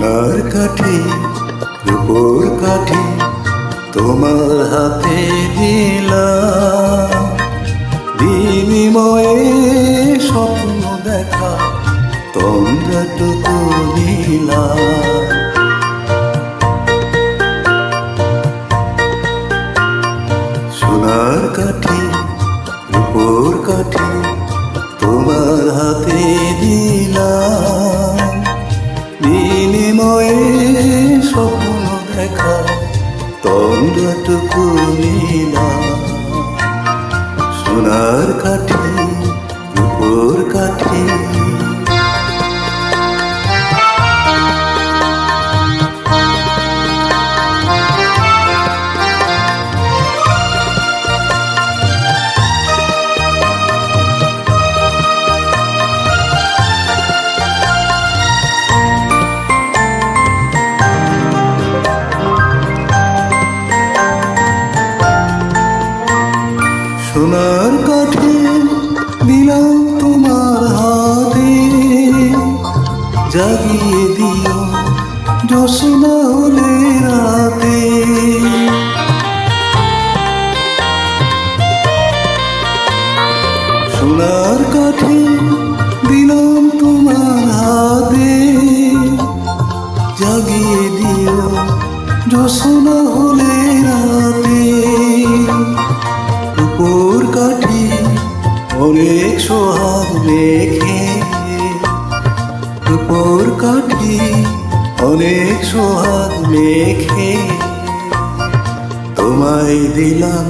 সোনার কাঠি, রূপোর কাঠি তোমার হাতে দিলাম। বিনিময়ে স্বপ্ন দেখা তোমরাটুকু নিলাম। সোনার কাঠি, রূপোর কাঠি তোমার হাতে দিলাম। বিনিময়ে স্বপ্ন দেখা তন্দ্রটুকু নীলা। সোনার কাঠি রূপোর কাঠি। জাগিয়ে দিও জোসনা হলে রাতে। সোনার কাঠি দিলাম তোমার হাতে। জাগিয়ে দিও জোসনা হলে রাতে। উপর কাঠি অনেক সোহাগ মেখে অনেক সোহাগ মেখে তোমায় দিলাম।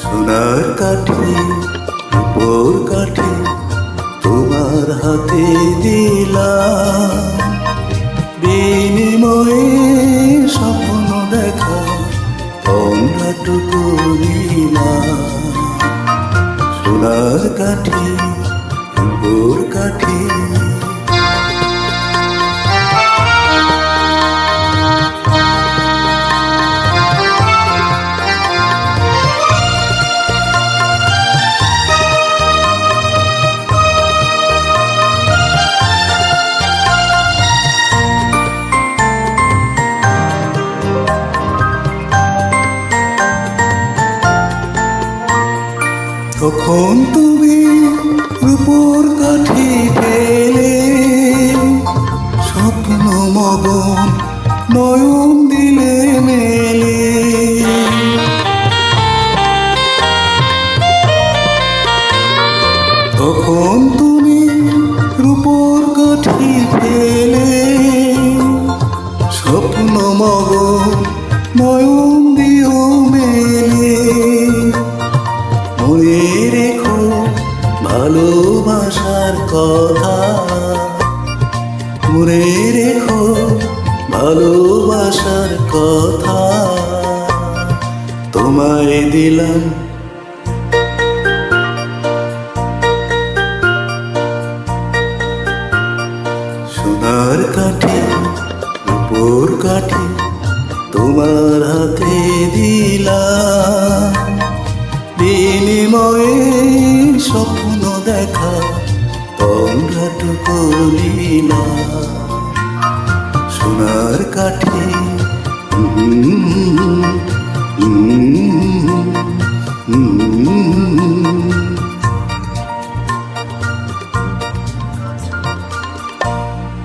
সোনার কাঠি উপর কাঠি তোমার হাতে দিলাম। বিনিময়ে স্বপ্ন দেখা তোমরাটুকু নিলাম সোনার কাঠি উপর কাঠি। তখন তুমি রূপোর কাঠি ফেলে স্বপ্ন মগন নয়ন দিলে মেলে। তখন তুমি রূপোর কাঠি পেলে স্বপ্ন মগন নয়ন দিও মেলে। ভালোবাসার কথা। মনে রেখো ভালোবাসার কথা। তোমায় দিলাম। সোনার কাঠি উপর কাঠি তোমার হাতে। তোমরাটুকু নিলাম সোনার কাঠে হুম উম,